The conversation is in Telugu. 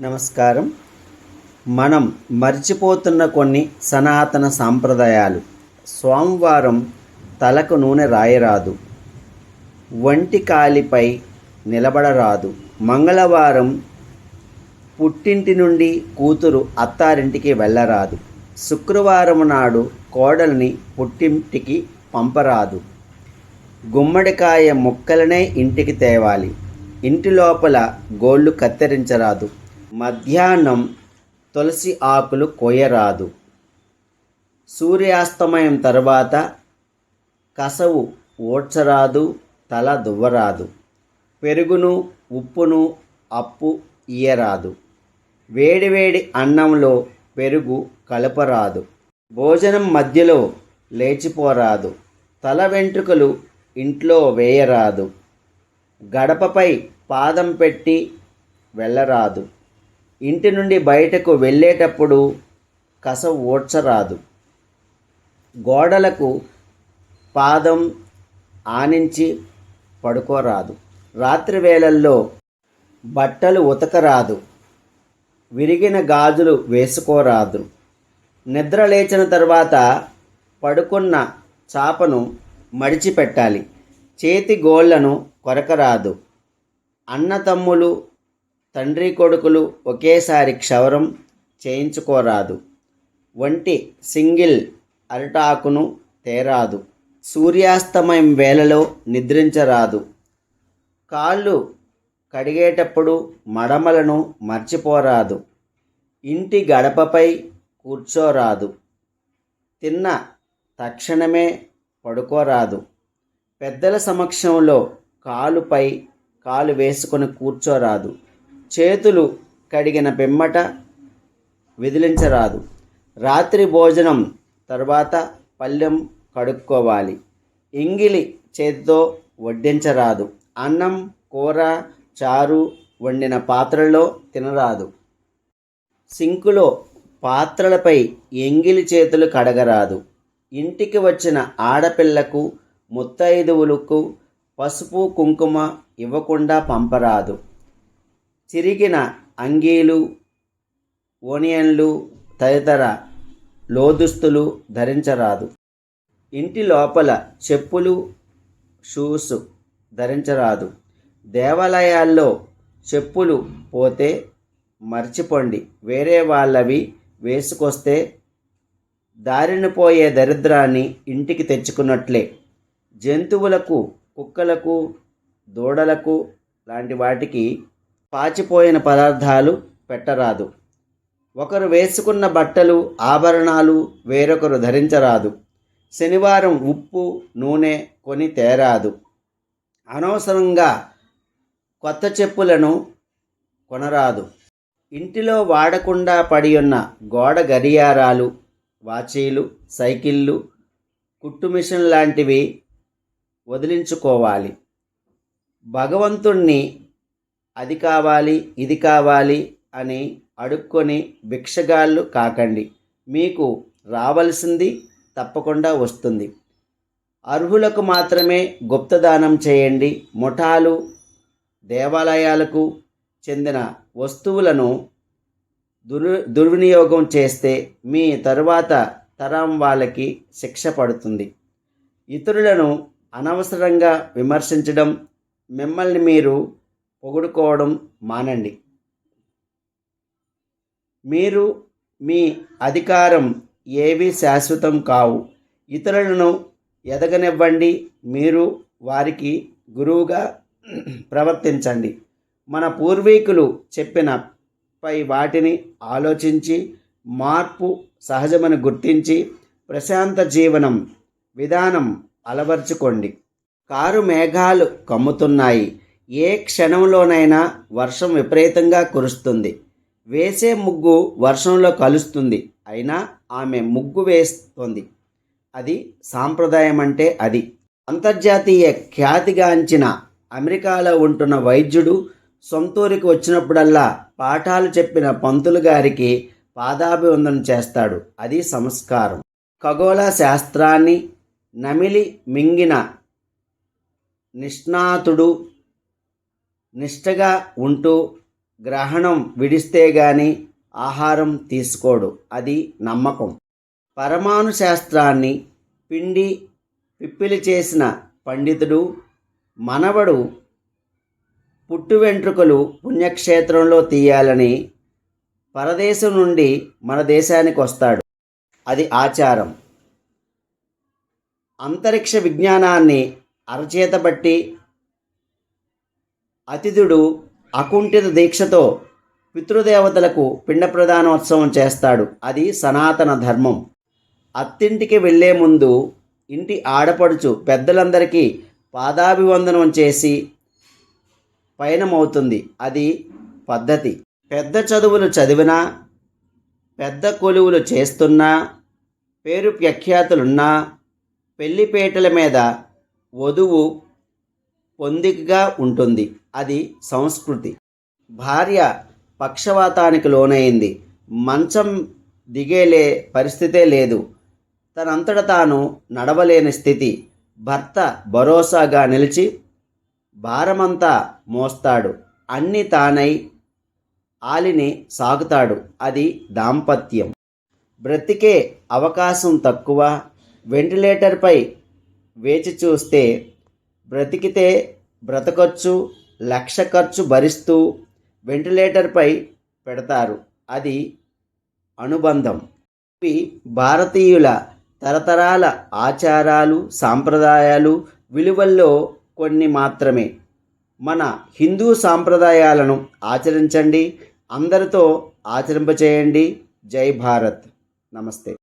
నమస్కారం. మనం మర్చిపోతున్న కొన్ని సనాతన సాంప్రదాయాలు. సోమవారం తలకు నూనె రాయరాదు. వంటి కాలిపై నిలబడరాదు. మంగళవారం పుట్టింటి నుండి కూతురు అత్తారింటికి వెళ్ళరాదు. శుక్రవారం నాడు కోడల్ని పుట్టింటికి పంపరాదు. గుమ్మడికాయ ముక్కలనే ఇంటికి తేవాలి. ఇంటి లోపల గోళ్ళు కత్తిరించరాదు. మధ్యాహ్నం తులసి ఆకులు కొయ్యరాదు సూర్యాస్తమయం తర్వాత కసవు ఓడ్చరాదు తల దువ్వరాదు. పెరుగును ఉప్పును అప్పు ఇయ్యరాదు. వేడివేడి అన్నంలో పెరుగు కలపరాదు. భోజనం మధ్యలో లేచిపోరాదు. తల వెంట్రుకలు ఇంట్లో వేయరాదు. గడపపై పాదం పెట్టి వెళ్ళరాదు. ఇంటి నుండి బయటకు వెళ్ళేటప్పుడు కస ఓడ్చరాదు. గోడలకు పాదం ఆనించి పడుకోరాదు. రాత్రి వేళల్లో బట్టలు ఉతకరాదు. విరిగిన గాజులు వేసుకోరాదు. నిద్ర లేచిన తర్వాత పడుకున్న చాపను మడిచిపెట్టాలి. చేతి గోళ్ళను కొరకరాదు. అన్నతమ్ములు తండ్రి కొడుకులు ఒకేసారి క్షవరం చేయించుకోరాదు. వంటి సింగిల్ అరిటాకును తేరాదు. సూర్యాస్తమయం వేళలో నిద్రించరాదు. కాళ్ళు కడిగేటప్పుడు మడమలను మర్చిపోరాదు. ఇంటి గడపపై కూర్చోరాదు. తిన్న తక్షణమే పడుకోరాదు. పెద్దల సమక్షంలో కాలుపై కాలు వేసుకొని కూర్చోరాదు. చేతులు కడిగిన పిమ్మట విదిలించరాదు. రాత్రి భోజనం తర్వాత పళ్ళెం కడుక్కోవాలి. ఇంగిలి చేతితో వడ్డించరాదు. అన్నం కూర చారు వండిన పాత్రలో తినరాదు. సింకులో పాత్రలపై ఎంగిలి చేతులు కడగరాదు. ఇంటికి వచ్చిన ఆడపిల్లకు ముత్తైదువులకు పసుపు కుంకుమ ఇవ్వకుండా పంపరాదు. చిరిగిన అంగీలు ఓనియన్లు తదితర లోదుస్తులు ధరించరాదు. ఇంటి లోపల చెప్పులు షూస్ ధరించరాదు. దేవాలయాల్లో చెప్పులు పోతే మర్చిపోండి. వేరే వాళ్ళవి వేసుకొస్తే దారిన పోయే దరిద్రాన్ని ఇంటికి తెచ్చుకున్నట్లే. జంతువులకు కుక్కలకు దూడలకు లాంటి వాటికి పాచిపోయిన పదార్థాలు పెట్టరాదు. ఒకరు వేసుకున్న బట్టలు ఆభరణాలు వేరొకరు ధరించరాదు. శనివారం ఉప్పు నూనె కొని తేరాదు. అనవసరంగా కొత్త చెప్పులను కొనరాదు. ఇంటిలో వాడకుండా పడి ఉన్న గోడ గడియారాలు వాచీలు సైకిళ్ళు కుట్టు మిషన్ లాంటివి వదిలించుకోవాలి. భగవంతుణ్ణి అది కావాలి ఇది కావాలి అని అడుక్కొని భిక్షగాళ్ళు కాకండి. మీకు రావలసింది తప్పకుండా వస్తుంది. అర్హులకు మాత్రమే గుప్తదానం చేయండి. ముఠాలు దేవాలయాలకు చెందిన వస్తువులను దుర్ దుర్వినియోగం చేస్తే మీ తరువాత తరం వాళ్ళకి శిక్ష పడుతుంది. ఇతరులను అనవసరంగా విమర్శించడం మిమ్మల్ని మీరు పొగుడుకోవడం మానండి. మీరు మీ అధికారం ఏవి శాశ్వతం కావు. ఇతరులను ఎదగనివ్వండి. మీరు వారికి గురువుగా ప్రవర్తించండి. మన పూర్వీకులు చెప్పిన పై వాటిని ఆలోచించి మార్పు సహజమని గుర్తించి ప్రశాంత జీవనం విధానం అలవర్చుకోండి. కారు మేఘాలు కమ్ముతున్నాయి. ఏ క్షణంలోనైనా వర్షం విపరీతంగా కురుస్తుంది. వేసే ముగ్గు వర్షంలో కలుస్తుంది. అయినా ఆమె ముగ్గు వేస్తుంది. అది సాంప్రదాయం అంటే అది. అంతర్జాతీయ ఖ్యాతిగాంచిన అమెరికాలో ఉంటున్న వైద్యుడు సొంతూరికి వచ్చినప్పుడల్లా పాఠాలు చెప్పిన పంతులు గారికి పాదాభివందనం చేస్తాడు. అది సంస్కారం. ఖగోళ శాస్త్రాన్ని నమిలి మింగిన నిష్ణాతుడు నిష్టగా ఉంటూ గ్రహణం విడిస్తే గాని ఆహారం తీసుకోడు. అది నమ్మకం. పరమాణు శాస్త్రాన్ని పిండి పిప్పిలి చేసిన పండితుడు మనవడు పుట్టు వెంట్రుకలు పుణ్యక్షేత్రంలో తీయాలని పరదేశం నుండి మన దేశానికి వస్తాడు. అది ఆచారం. అంతరిక్ష విజ్ఞానాన్ని అరచేతబట్టి అతిథుడు అకుంఠిత దీక్షతో పితృదేవతలకు పిండ ప్రధానోత్సవం చేస్తాడు. అది సనాతన ధర్మం. అత్తింటికి వెళ్ళే ముందు ఇంటి ఆడపడుచు పెద్దలందరికీ పాదాభివందనం చేసి పయనమవుతుంది. అది పద్ధతి. పెద్ద చదువులు చదివినా పెద్ద కొలువులు చేస్తున్నా పేరు ప్రఖ్యాతులున్నా పెళ్ళిపేటల మీద వధువు పొందికగా ఉంటుంది. అది సంస్కృతి. భార్య పక్షవాతానికి లోనైంది. మంచం దిగేలే పరిస్థితే లేదు. తనంతట తాను నడవలేని స్థితి. భర్త భరోసాగా నిలిచి భారమంతా మోస్తాడు. అన్ని తానై ఆలిని సాగుతాడు. అది దాంపత్యం. బ్రతికే అవకాశం తక్కువ. వెంటిలేటర్పై వేచి చూస్తే బ్రతికితే బ్రతకొచ్చు లక్ష ఖర్చు భరిస్తూ వెంటిలేటర్పై పెడతారు. అది అనుబంధం. ఇవి భారతీయుల తరతరాల ఆచారాలు సాంప్రదాయాలు విలువల్లో కొన్ని మాత్రమే. మన హిందూ సాంప్రదాయాలను ఆచరించండి అందరితో ఆచరింపచేయండి. జై భారత్. నమస్తే.